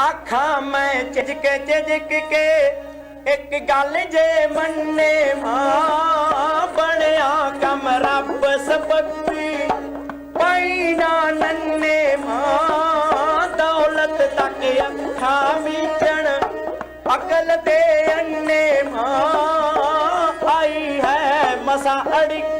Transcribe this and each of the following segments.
ਆਖਾਂ ਮੈਂ ਝਿਜਕ ਝਿਜਕ ਕੇ ਇੱਕ ਗੱਲ ਜੇ ਮੰਨੇ ਮਾਂ ਬਣਿਆ ਕਮ ਰੱਬ ਸਬੱਤੀ ਪਈ ਨਾ ਨੰਨੇ ਮਾਂ, ਦੌਲਤ ਤੱਕ ਅੱਖਾਂ ਮੀਟਣ ਅਕਲ ਤੇ ਅੰਨੇ ਮਾਂ, ਆਈ ਹੈ ਮਸਾ ਅੜਿਕ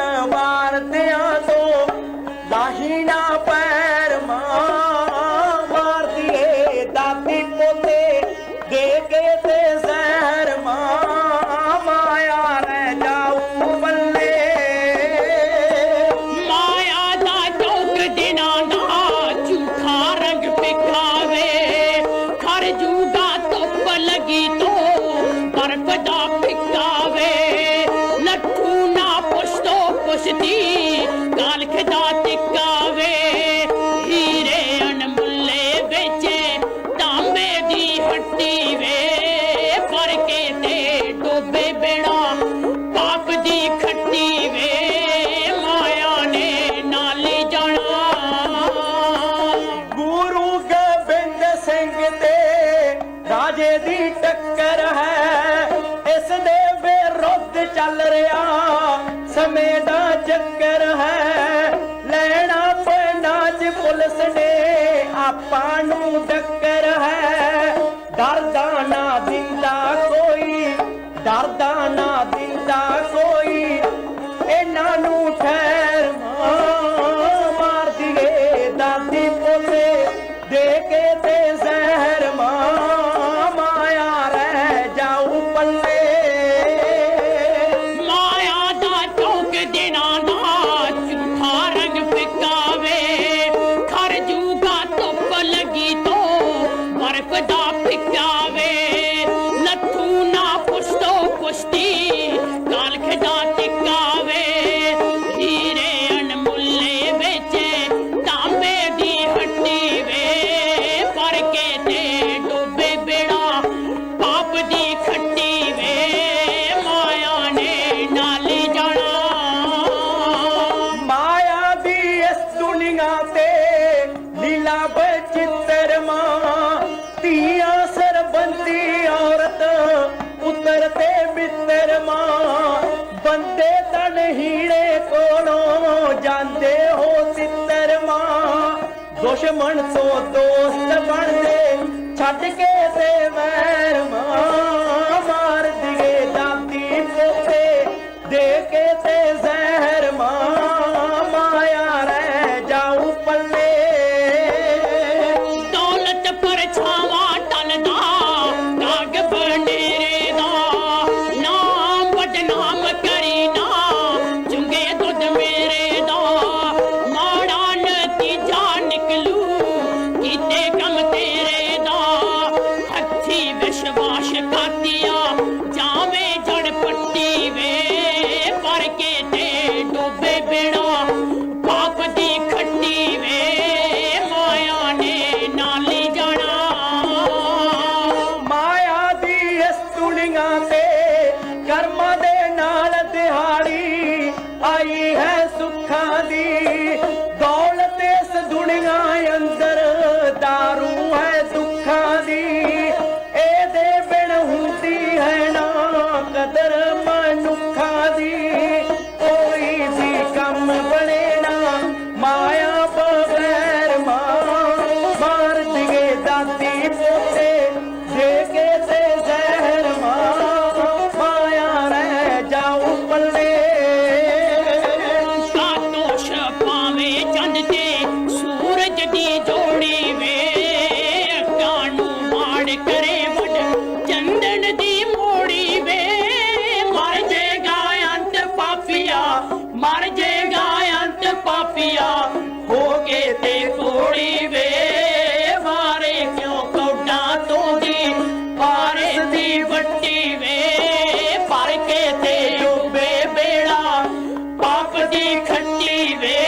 ਸਿੱਧੀ ਡੋਬੇ ਬੇੜਾ ਪਾਪ ਦੀ ਖੱਟੀ ਵੇ, ਮਾਇਆ ਨੇ ਨਾਲ ਜਾਣਾ। ਗੁਰੂ ਗੋਬਿੰਦ ਸਿੰਘ ਤੇ ਰਾਜੇ ਦੀ ਪੁਲਿਸ ਨੇ ਆਪਾਂ ਨੂੰ ਡੱਕਰ ਹੈ। ਡਰਦਾ ਨਾ ਦਿੰਦਾ ਕੋਈ, ਡਰਦਾ ਨਾ ਦਿੰਦਾ ਕੋਈ। ਇਹਨਾਂ ਨੂੰ ਠਹਿਰ ਮਾਰ नथू न पुश्तो कुश्ती ਹੀੜੇ ਕੋਲੋਂ ਜਾਂਦੇ ਹੋ ਤਿੱਤਰ ਮਾਂ। ਦੁਸ਼ਮਣ ਤੋਂ ਦੋਸਤ ਬਣਦੇ ਛੱਡ ਕੇ ਬਣੇ ਨਾ, ਮਾਇਆ ਬਗੈਰ ਮਾਂ ਮਾਰ ਦਿਗੇ ਦਾਤੀ ਪੋਤੇ ਦੇ ਮਾਂ ਮਾਇਆ ਰਹਿ ਜਾਉ ਪੱਲੇ ਸਾਤੋਸ਼ ਪਾਵੇ ਚੰਦ ਤੇ ਸੂਰਜ ਦੀ ਜੋੜੀ ਵੇ ਕਾਣੂ ਮਾੜ ਕਰੇ பதி கண்டி வே